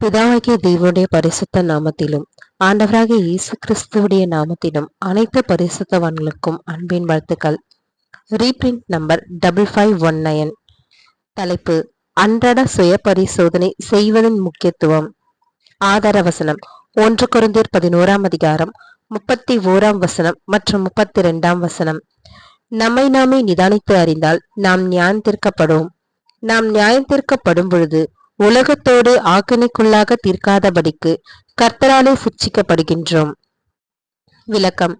பிதாவாகிய தேவனுடைய பரிசுத்த நாமத்திலும் ஆண்டவராகிய இயேசு கிறிஸ்துவுடைய நாமத்திலும் அனைத்து பரிசுத்தவான்களுக்கும் அன்பின் வாழ்த்துக்கள். Reprint number double five one nine தலைப்பு அன்றாட சுய பரிசோதனை செய்வதன் முக்கியத்துவம். ஆதார வசனம் ஒன்று குறைந்தர் பதினோராம் அதிகாரம் முப்பத்தி ஓராம் வசனம் மற்றும் முப்பத்தி இரண்டாம் வசனம். நம்மை நாமே நிதானித்து அறிந்தால் நாம் நியாயந்திருக்கப்படுவோம். நாம் நியாயந்திருக்கப்படும் பொழுது உலகத்தோடு ஆக்கினைக்குள்ளாக தீர்க்காதபடிக்கு கர்த்தராலே சிக்ஷிக்கப்படுகின்றோம் விளக்கம்.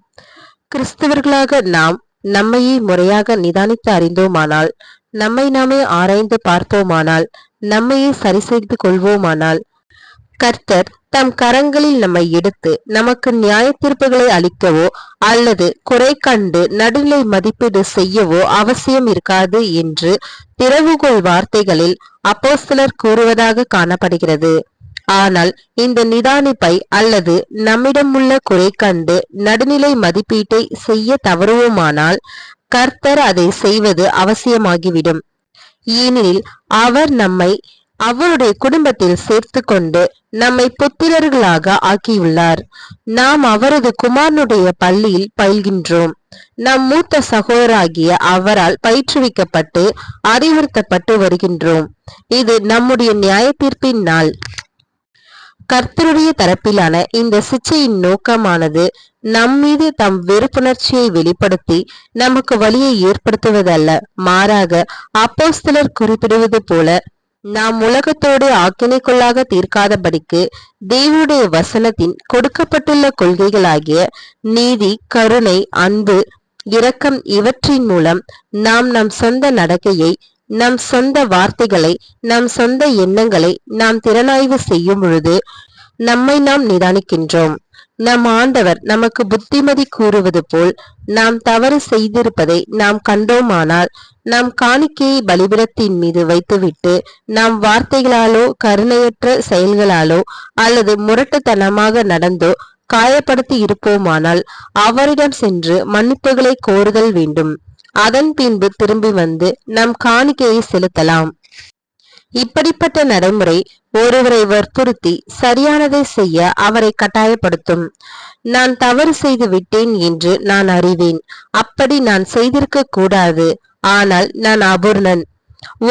கிறிஸ்தவர்களாக நாம் நம்மையே முறையாக நிதானித்து அறிந்தோமானால் நம்மை நாமே ஆராய்ந்து பார்த்தோமானால் நம்மையே சரி செய்து கொள்வோமானால் கர்த்தர் தம் கரங்களில் நம்மை எடுத்து நமக்கு நியாய தீர்ப்புகளை அளிக்கவோ அல்லது குறை கண்டு நடுநிலை மதிப்பீடு செய்யவோ அவசியம் இருக்காது என்று திறவுகோள் வார்த்தைகளில் அப்போஸ்தலர் கூறுவதாக காணப்படுகிறது. ஆனால் இந்த நிதானிப்பை அல்லது நம்மிடம் உள்ள குறை கண்டு நடுநிலை மதிப்பீட்டை செய்ய தவறுவோமானால் கர்த்தர் அதை செய்வது அவசியமாகிவிடும். ஏனெனில் அவர் நம்மை அவருடைய குடும்பத்தில் சேர்த்து கொண்டு நம்மை புத்திரர்களாக ஆக்கியுள்ளார். நாம் அவரது குமாரனுடைய பள்ளியில் பயில்கின்றோம். நம் மூத்த சகோதராகிய அவரால் பயிற்றுவிக்கப்பட்டு அறிவுறுத்தப்பட்டு வருகின்றோம். இது நம்முடைய நியாய தீர்ப்பின் நாள். கர்த்தருடைய தரப்பிலான இந்த சிச்சையின் நோக்கமானது நம் மீது தம் வெறுப்புணர்ச்சியை வெளிப்படுத்தி நமக்கு வழியை ஏற்படுத்துவதல்ல. மாறாக அப்போஸ்தலர் குறிப்பிடுவது போல நாம் உலகத்தோடு ஆக்கினைக்குள்ளாக தீர்க்காதபடிக்கு தேவனுடைய வசனத்தின் கொடுக்கப்பட்டுள்ள கொள்கைகளாகிய நீதி கருணை அன்பு இரக்கம் இவற்றின் மூலம் நாம் நம் சொந்த நடக்கையை நம் சொந்த வார்த்தைகளை நம் சொந்த எண்ணங்களை நாம் திறனாய்வு செய்யும் பொழுது நம்மை நாம் நிதானிக்கின்றோம். நம் ஆண்டவர் நமக்கு புத்திமதி கூறுவது போல் நாம் தவறு செய்திருப்பதை நாம் கண்டோமானால் நாம் காணிக்கையை பலிபிடத்தின் மீது வைத்துவிட்டு நாம் வார்த்தைகளாலோ கருணையற்ற செயல்களாலோ அல்லது முரட்டுத்தனமாக நடந்தோ காயப்படுத்தி இருப்போமானால் அவரிடம் சென்று மன்னிப்புகளை கோருதல் வேண்டும். அதன் பின்பு திரும்பி வந்து நம் காணிக்கையை செலுத்தலாம். இப்படிப்பட்ட நடைமுறை ஒருவரை வற்புறுத்தி சரியானதை செய்ய அவரை கட்டாயப்படுத்தும். நான் தவறு செய்து விட்டேன் என்று நான் அறிவேன். அப்படி நான் செய்திருக்க கூடாது. ஆனால் நான் அபூர்ணன்.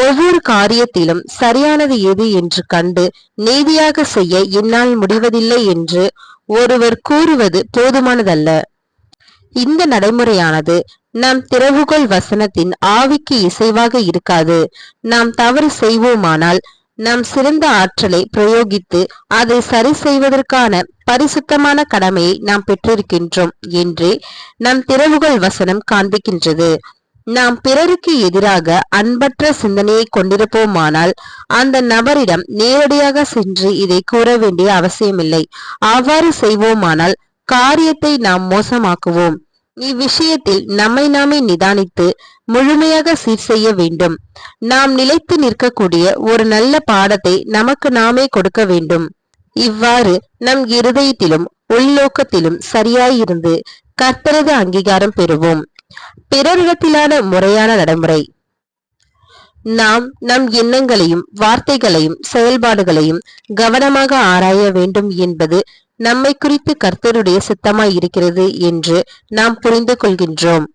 ஒவ்வொரு காரியத்திலும் சரியானது எது என்று கண்டு நீதியாக செய்ய என்னால் முடிவதில்லை என்று ஒருவர் கூறுவது போதுமானதல்ல. இந்த நடைமுறையானது நம் திறவுகோள் வசனத்தின் ஆவிக்கு இசைவாக இருக்காது. நாம் தவறு செய்வோமானால் நம் சிறந்த ஆற்றலை பிரயோகித்து அதை சரி செய்வதற்கான பரிசுத்தமான கடமையை நாம் பெற்றிருக்கின்றோம் என்றே நம் திறவுகள் வசனம் காண்பிக்கின்றது. நாம் பிறருக்கு எதிராக அன்பற்ற சிந்தனையை கொண்டிருப்போமானால் அந்த நபரிடம் நேரடியாக சென்று இதை கூற வேண்டிய அவசியமில்லை. அவ்வாறு செய்வோமானால் காரியத்தை நாம் மோசமாக்குவோம். இவ்விஷயத்தில் நம்மை நாமே நிதானித்து முழுமையாக சீர் செய்ய வேண்டும். நாம் நிலைத்து நிற்கக்கூடிய ஒரு நல்ல பாடத்தை நமக்கு நாமே கொடுக்க வேண்டும். இவ்வாறு நம் இருதயத்திலும் உள்நோக்கத்திலும் சரியாயிருந்து கர்த்தரது அங்கீகாரம் பெறுவோம். பிறரிடத்திலான முறையான நடைமுறை. நாம் நம் எண்ணங்களையும் வார்த்தைகளையும் செயல்பாடுகளையும் கவனமாக ஆராய வேண்டும் என்பது நம்மை குறித்து கர்த்தருடைய சித்தமாய் இருக்கிறது என்று நாம் புரிந்து கொள்கின்றோம்.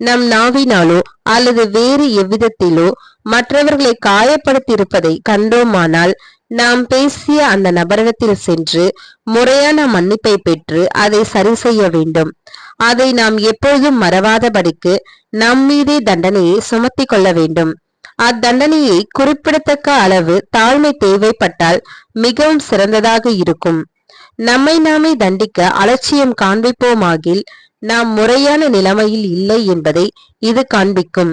நம் நாவினாலோ அல்லது வேறு எவ்விதத்திலோ மற்றவர்களை காயப்படுத்தியிருப்பதை கண்டோமானால் நாம் பேசிய அந்த நபரிடத்தில் சென்று முறையான மன்னிப்பை பெற்று அதை சரி செய்ய வேண்டும். அதை நாம் எப்பொழுதும் மறவாதபடிக்கு நம் மீதே தண்டனையை சுமத்தி கொள்ள வேண்டும். அத்தண்டனையை குறிப்பிடத்தக்க அளவு தாழ்மை தேவைப்பட்டால் மிகவும் சிறந்ததாக இருக்கும். நம்மை நாமே தண்டிக்க அலட்சியம் காண்பிப்போமாகில் நாம் முறையான நிலைமையில் இல்லை என்பதை இது காண்பிக்கும்.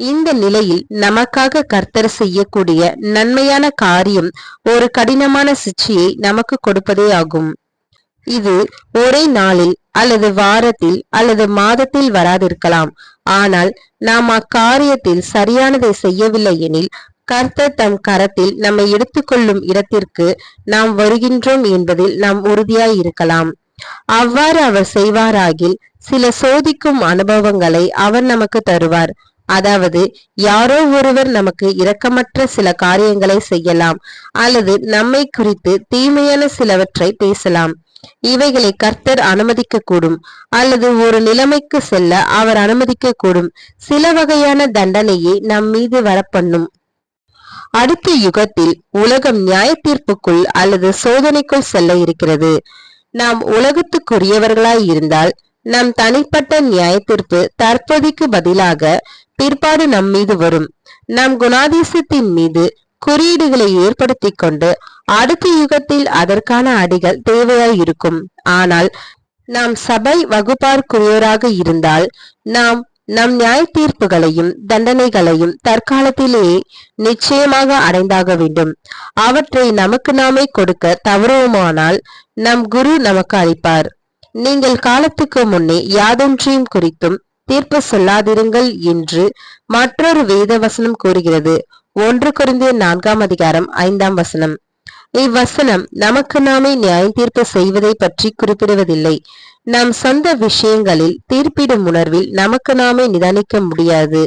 இந்த நிலையில் நமக்காக கர்த்தர் செய்யக்கூடிய நன்மையான காரியம் ஒரு கடினமான சிச்சியை நமக்கு கொடுப்பதே ஆகும். இது ஒரே நாளில் அல்லது வாரத்தில் அல்லது மாதத்தில் வராதிருக்கலாம். ஆனால் நாம் அக்காரியத்தில் சரியானதை செய்யவில்லை எனில் கர்த்தர் தம் கரத்தில் நம்மை எடுத்துக்கொள்ளும் இடத்திற்கு நாம் வருகின்றோம் என்பதில் நாம் உறுதியாய் இருக்கலாம். அவ்வாறு அவர் செய்வாராகில் சில சோதிக்கும் அனுபவங்களை அவர் நமக்கு தருவார். அதாவது யாரோ ஒருவர் நமக்கு இரக்கமற்ற சில காரியங்களை செய்யலாம் அல்லது நம்மை குறித்து தீமையான சிலவற்றை பேசலாம். இவைகளை கர்த்தர் அனுமதிக்க கூடும் அல்லது ஒரு நிலைமைக்கு செல்ல அவர் அனுமதிக்க கூடும் சில வகையான தண்டனையை நம் மீது வரப்பண்ணும். அடுத்த யுகத்தில் உலகம் நியாய தீர்ப்புக்குள் அல்லது சோதனைக்குள் செல்ல இருக்கிறது. நாம் உலகத்துக்குரியவர்களாய் இருந்தால் நம் தனிப்பட்ட நியாய தீர்ப்பு தற்போதைக்கு பதிலாக பிற்பாடு நம் மீது வரும். நம் குணாதிசத்தின் மீது குறியீடுகளை ஏற்படுத்தி கொண்டு அடுத்த யுகத்தில் அதற்கான அடிகள் தேவையாய் இருக்கும். ஆனால் நாம் சபை வகுப்பார்க்குரியவராக இருந்தால் நாம் நம் நியாய தீர்ப்புகளையும் தண்டனைகளையும் தற்காலத்திலேயே நிச்சயமாக அடைந்தாக வேண்டும். அவற்றை நமக்கு நாமே கொடுக்க தவறுவோமானால் நம் குரு நமக்கு அளிப்பார். நீங்கள் காலத்துக்கு முன்னே யாதொன்றையும் குறித்தும் தீர்ப்பு சொல்லாதிருங்கள் என்று மற்றொரு வேத வசனம் கூறுகிறது. ஒன்று குறைந்த நான்காம் அதிகாரம் ஐந்தாம் வசனம். இவ்வசனம் நமக்கு நாமே நியாய தீர்ப்பு செய்வதை பற்றி குறிப்பிடுவதில்லை. நம் சொந்த விஷயங்களில் தீர்ப்பிடும் உணர்வில் நமக்கு நாமே நிதானிக்க முடியாது.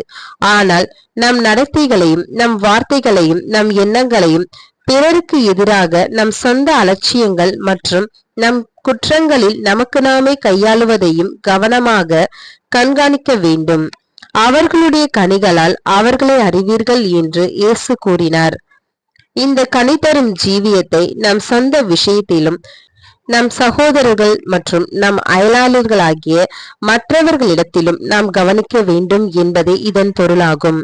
ஆனால் நம் நடத்தைகளையும் நம் வார்த்தைகளையும் நம் எண்ணங்களையும் பிறருக்கு எதிராக நம் சொந்த அலட்சியங்கள் மற்றும் நம் குற்றங்களில் நமக்கு நாமே கையாளுவதையும் கவனமாக கண்காணிக்க வேண்டும். அவர்களுடைய கனிகளால் அவர்களை அறிவீர்கள் என்று இயேசு கூறினார். இந்த கனி தரும் ஜீவியத்தை நம் சொந்த விஷயத்திலும் நம் சகோதரர்கள் மற்றும் நம் அயலாளர்களாகிய மற்றவர்களிடத்திலும் நாம் கவனிக்க வேண்டும் என்பதே இதன் பொருளாகும்.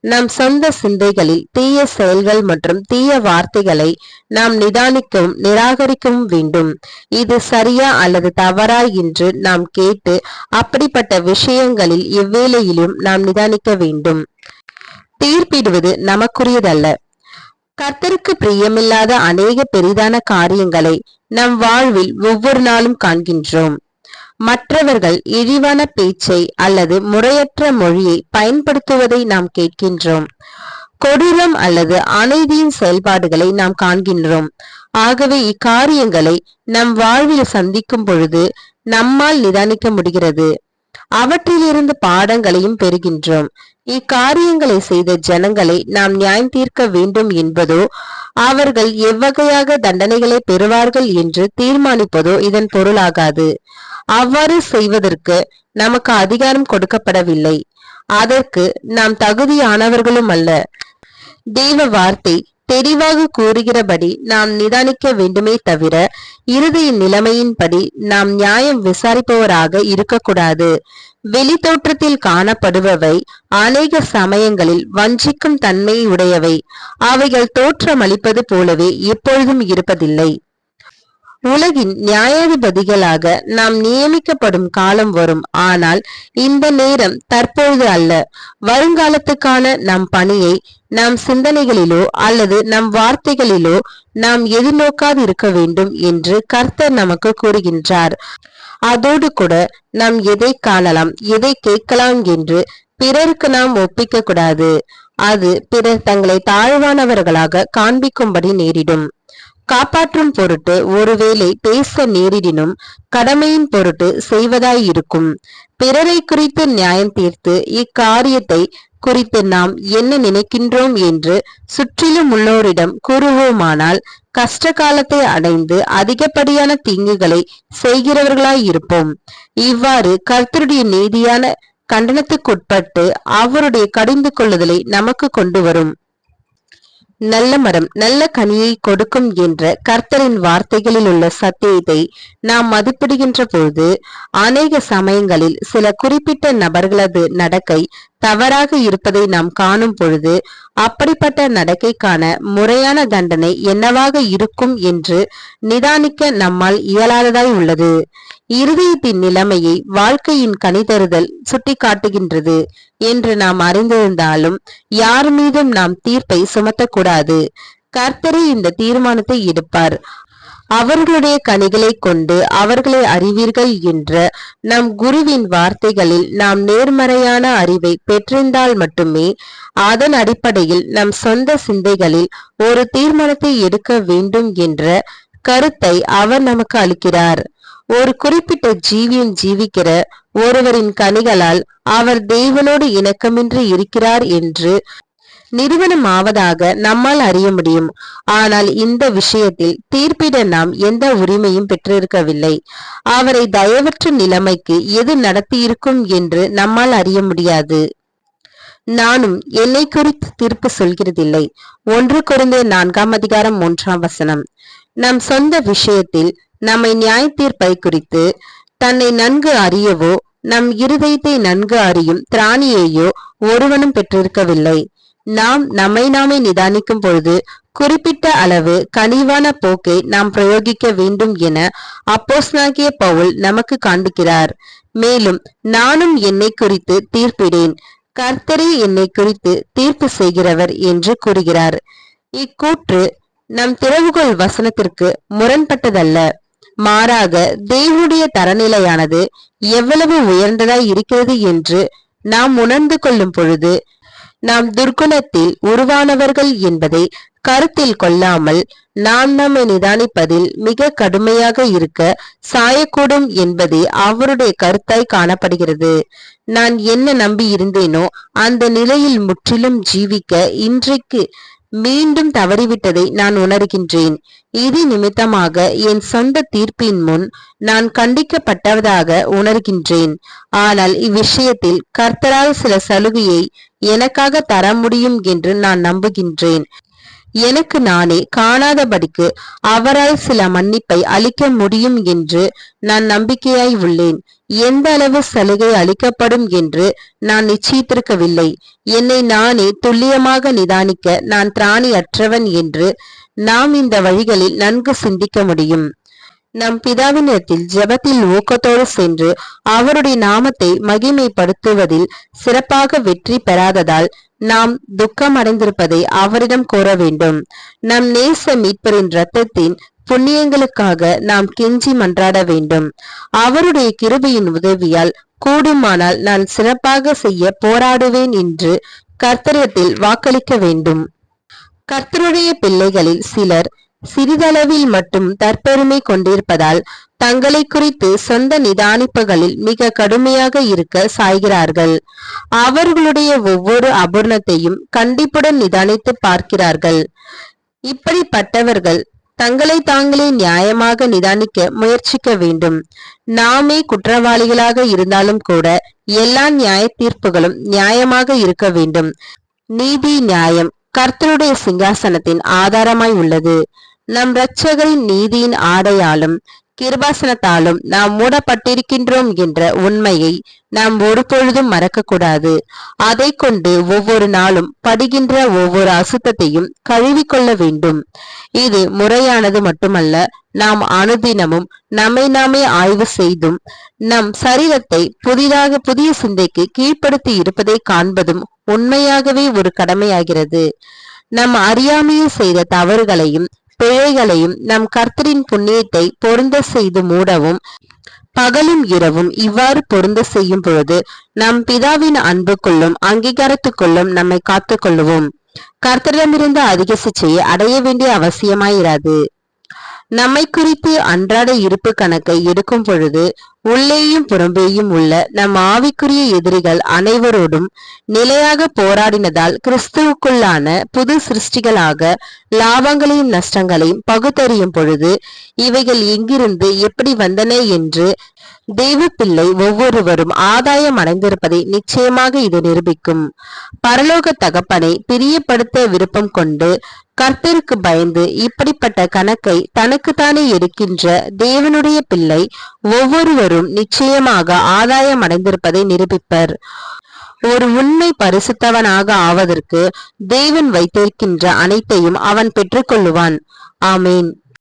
நம் சொந்த சிந்தைகளில் தீய செயல்கள் மற்றும் தீய வார்த்தைகளை நாம் நிதானிக்கவும் நிராகரிக்கவும் வேண்டும். இது சரியா அல்லது தவறா என்று நாம் கேட்டு அப்படிப்பட்ட விஷயங்களில் எவ்வேளையிலும் நாம் நிதானிக்க வேண்டும். தீர்ப்பிடுவது நமக்குரியதல்ல. கர்த்தருக்கு பிரியமில்லாத அநேக பெரிதான காரியங்களை நம் வாழ்வில் ஒவ்வொரு நாளும் காண்கின்றோம். மற்றவர்கள் இழிவான பேச்சை அல்லது முறையற்ற மொழியை பயன்படுத்துவதை நாம் கேட்கின்றோம். கொடூரம் அல்லது அநீதியின் செயல்பாடுகளை நாம் காண்கின்றோம். ஆகவே இக்காரியங்களை நம் வாழ்வில் சந்திக்கும் பொழுது நம்மால் நிதானிக்க முடிகிறது. அவற்றிலிருந்து பாடங்களையும் பெறுகின்றோம். இக்காரியங்களை செய்த ஜனங்களை நாம் நியாயம் தீர்க்க வேண்டும் என்பதோ அவர்கள் எவ்வகையாக தண்டனைகளை பெறுவார்கள் என்று தீர்மானிப்பதோ இதன் பொருளாகாது. அவ்வாறு செய்வதற்கு நமக்கு அதிகாரம் கொடுக்கப்படவில்லை. அதற்கு நாம் தகுதியானவர்களும் அல்ல. தெய்வ வார்த்தை தெளிவாக கூறுகிறபடி நாம் நிதானிக்க வேண்டுமே தவிர இறுதியின் நிலைமையின்படி நாம் நியாயம் விசாரிப்பவராக இருக்கக்கூடாது. வெளித்தோற்றத்தில் காணப்படுபவை அநேக சமயங்களில் வஞ்சிக்கும் தன்மை உடையவை அவைகள் தோற்றமளிப்பது போலவே எப்பொழுதும் இருப்பதில்லை. உலகின் நியாயாதிபதிகளாக நாம் நியமிக்கப்படும் காலம் வரும். ஆனால் இந்த நேரம் தற்பொழுது அல்ல. வருங்காலத்துக்கான நம் பணியை நம் சிந்தனைகளிலோ அல்லது நம் வார்த்தைகளிலோ நாம் எதிர்நோக்காது இருக்க வேண்டும் என்று கர்த்தர் நமக்கு கூறுகின்றார். அதோடு கூட நாம் எதை காணலாம் எதை கேட்கலாம் என்று பிறருக்கு நாம் ஒப்பிக்க கூடாது அது பிறர் தங்களை தாழ்வானவர்களாக காண்பிக்கும்படி நேரிடும். காப்பாற்றும் பொருட்டு ஒருவேளை பேச நேரிடினும் கடமையின் பொருட்டு செய்வதாயிருக்கும். பிறரை குறித்து நியாயம் தீர்த்து இக்காரியத்தை குறித்து நாம் என்ன நினைக்கின்றோம் என்று சுற்றிலும் உள்ளோரிடம் கூறுவோமானால் கஷ்ட காலத்தை அடைந்து அதிகப்படியான தீங்குகளை செய்கிறவர்களாயிருப்போம். இவ்வாறு கர்த்தருடைய நீதியான கண்டனத்துக்குட்பட்டு அவருடைய கடிந்து கொள்ளுதலை நமக்கு கொண்டு வரும். நல்ல மரம் நல்ல கனியை கொடுக்கும் என்ற கர்த்தரின் வார்த்தைகளில் உள்ள சத்தியத்தை நாம் மதிப்பிடுகின்ற போது அநேக சமயங்களில் சில குறிப்பிட்ட நபர்களது நடக்கை தவறாக இருப்பதை நாம் காணும் பொழுது அப்படிப்பட்ட நடக்கைக்கான முறையான தண்டனை என்னவாக இருக்கும் என்று நிதானிக்க நம்மால் இயலாததாய் உள்ளது. இருதயத்தின் நிலைமையை வாழ்க்கையின் கணிதறுதல் சுட்டிக்காட்டுகின்றது என்று நாம் அறிந்திருந்தாலும் யார் மீதும் நாம் தீர்ப்பை சுமத்தக்கூடாது. கர்த்தரே இந்த தீர்மானத்தை எடுப்பார். அவர்களுடைய கனிகளை கொண்டு அவர்களை அறிவீர்கள் என்ற நம் குருவின் வார்த்தைகளில் நாம் நேர்மறையான அறிவை பெற்றிருந்தால் மட்டுமே அதன் அடிப்படையில் நம் சொந்த சிந்தைகளில் ஒரு தீர்மானத்தை எடுக்க வேண்டும் என்ற கருத்தை அவர் நமக்கு அளிக்கிறார். ஒரு குறிப்பிட்ட ஜீவியம் ஜீவிக்கிற ஒருவரின் கனிகளால் அவர் தேவனோடு இணக்கமின்றி இருக்கிறார் என்று நிறுவனம் ஆவதாக நம்மால் அறிய முடியும். ஆனால் இந்த விஷயத்தில் தீர்ப்பிட நாம் எந்த உரிமையும் பெற்றிருக்கவில்லை. அவரை தயவற்ற நிலைமைக்கு எது நடத்தியிருக்கும் என்று நம்மால் அறிய முடியாது. நானும் என்னை குறித்து தீர்ப்பு சொல்கிறதில்லை. ஒன்று குறைந்த நான்காம் அதிகாரம் மூன்றாம் வசனம். நம் சொந்த விஷயத்தில் நம்மை நியாய தீர்ப்பை குறித்து தன்னை நன்கு அறியவோ நம் இருதயத்தை நன்கு அறியும் திராணியையோ ஒருவனும் பெற்றிருக்கவில்லை. நாம் நம்மை நாமே நிதானிக்கும் பொழுது குறிப்பிட்ட அளவு கனிவான போக்கை நாம் பிரயோகிக்க வேண்டும் என அப்போஸ்னாகிய பவுல் நமக்கு காண்பிக்கிறார். மேலும் நானும் என்னை குறித்து தீர்ப்பிடேன். கர்த்தரே என்னை குறித்து தீர்ப்பு செய்கிறவர் என்று கூறுகிறார். இக்கூற்று நம் திறவுகோள் வசனத்திற்கு முரண்பட்டதல்ல. மாறாக தேவனுடைய தரநிலையானது எவ்வளவு உயர்ந்ததாய் இருக்கிறது என்று நாம் உணர்ந்து கொள்ளும் பொழுது நாம் துர்குணத்தில் உருவானவர்கள் என்பதை கருத்தில் கொள்ளாமல் நாம் நம்மை நிதானிப்பதில் மிக கடுமையாக இருக்க சாயக்கூடும் என்பதே அவருடைய கருத்தாய் காணப்படுகிறது. நான் என்ன நம்பி இருந்தேனோ அந்த நிலையில் முற்றிலும் ஜீவிக்க இன்றைக்கு மீண்டும் தவறிவிட்டதை நான் உணர்கின்றேன். இது நிமித்தமாக என் சொந்த தீர்ப்பின் முன் நான் கண்டிக்கப்பட்டதாக உணர்கின்றேன். ஆனால் இவ்விஷயத்தில் கர்த்தரால் சில சலுகையை எனக்காக தர முடியும் என்று நான் நம்புகின்றேன். எனக்கு நானே காணாதபடிக்கு அவரால் சில மன்னிப்பை அளிக்க முடியும் என்று நான் நம்பிக்கையாய் உள்ளேன். எந்த அளவு சலுகை அளிக்கப்படும் என்று நான் நிச்சயித்திருக்கவில்லை. என்னை நானே துல்லியமாக நிதானிக்க நான் திராணி அற்றவன் என்று நாம் இந்த வழிகளில் நன்கு சிந்திக்க முடியும். நம் பிதாவினிடத்தில் ஜெபத்தில் ஊக்கத்தோடு சென்று அவருடைய நாமத்தை மகிமைப்படுத்துவதில் சிறப்பாக வெற்றி பெறாததால் நாம் துக்கம் அடைந்திருப்பதை அவரிடம் கோர வேண்டும். நம் நேச மீட்பரின் இரத்தத்தின் புண்ணியங்களுக்காக நாம் கெஞ்சி மன்றாட வேண்டும். அவருடைய கிருபையின் உதவியால் கூடுமானால் நான் சிறப்பாக செய்ய போராடுவேன் என்று கர்த்தரத்தில் வாக்களிக்க வேண்டும். கர்த்தருடைய பிள்ளைகளில் சிலர் சிறிதளவில் மட்டும் தற்பெருமை கொண்டிருப்பதால் தங்களை குறித்து சொந்த நிதானிப்புகளில் மிக கடுமையாக இருக்க சாய்கிறார்கள். அவர்களுடைய ஒவ்வொரு அபூர்ணத்தையும் கண்டிப்புடன் நிதானித்து பார்க்கிறார்கள். இப்படிப்பட்டவர்கள் தங்களை தாங்களே நியாயமாக நிதானிக்க முயற்சிக்க வேண்டும். நாமே குற்றவாளிகளாக இருந்தாலும் கூட எல்லா நியாய தீர்ப்புகளும் நியாயமாக இருக்க வேண்டும். நீதி நியாயம் கர்த்தருடைய சிங்காசனத்தின் ஆதாரமாய் உள்ளது. நம் இரட்சகரின் நீதியின் ஆடையாலும் கிருபாசனத்தாலும் நாம் மூடப்பட்டிருக்கின்றோம் என்ற உண்மையை நாம் ஒருபொழுதும் மறக்கக்கூடாது. அதை கொண்டு ஒவ்வொரு நாளும் படுகின்ற ஒவ்வொரு அசுத்தத்தையும் கழுவிக்கொள்ள வேண்டும். இது முறையானது மட்டுமல்ல நாம் அனுதினமும் நம்மை நாமே ஆய்வு செய்தும் நம் சரீரத்தை புதிதாக புதிய சிந்தைக்கு கீழ்ப்படுத்தி இருப்பதை காண்பதும் உண்மையாகவே ஒரு கடமையாகிறது. நம் அறியாமையை செய்த தவறுகளையும் பிழைகளையும் நம் கர்த்தரின் புண்ணியத்தை பொருந்த செய்து மூடவும் பகலும் இரவும் இவ்வாறு பொருந்த செய்யும் பொழுது நம் பிதாவின் அன்புக்குள்ளும் அங்கீகாரத்துக்குள்ளும் நம்மை காத்துக்கொள்ளுவோம். கர்த்தரிடமிருந்து அதிக சிச்சையை அடைய வேண்டிய அவசியமாயிராது. நம்மை குறித்து அன்றாட இருப்பு கணக்கை எடுக்கும் பொழுது உள்ளேயும் புறம்பேயும் உள்ள நம் ஆவிக்குரிய எதிரிகள் அனைவரோடும் நிலையாக போராடினதால் கிறிஸ்துவுக்குள்ளான புது சிருஷ்டிகளாக லாபங்களையும் நஷ்டங்களையும் பகுத்தறியும் பொழுது இவைகள் எங்கிருந்து எப்படி வந்தன என்று தெய்வ பிள்ளை ஒவ்வொருவரும் ஆதாயம் அடைந்திருப்பதை நிச்சயமாக இது நிரூபிக்கும். பரலோக தகப்பனை பிரியப்படுத்த விருப்பம் கொண்டு கர்த்தருக்கு பயந்து இப்படிப்பட்ட கணக்கை தனக்குத்தானே எடுக்கின்ற தேவனுடைய பிள்ளை ஒவ்வொருவரும் நிச்சயமாக ஆதாயம் அடைந்திருப்பதை நிரூபிப்பர். ஒரு உண்மை பரிசுத்தவனாக ஆவதற்கு தேவன் வைத்திருக்கின்ற அனைத்தையும் அவன் பெற்றுக்கொள்ளுவான். ஆமேன்.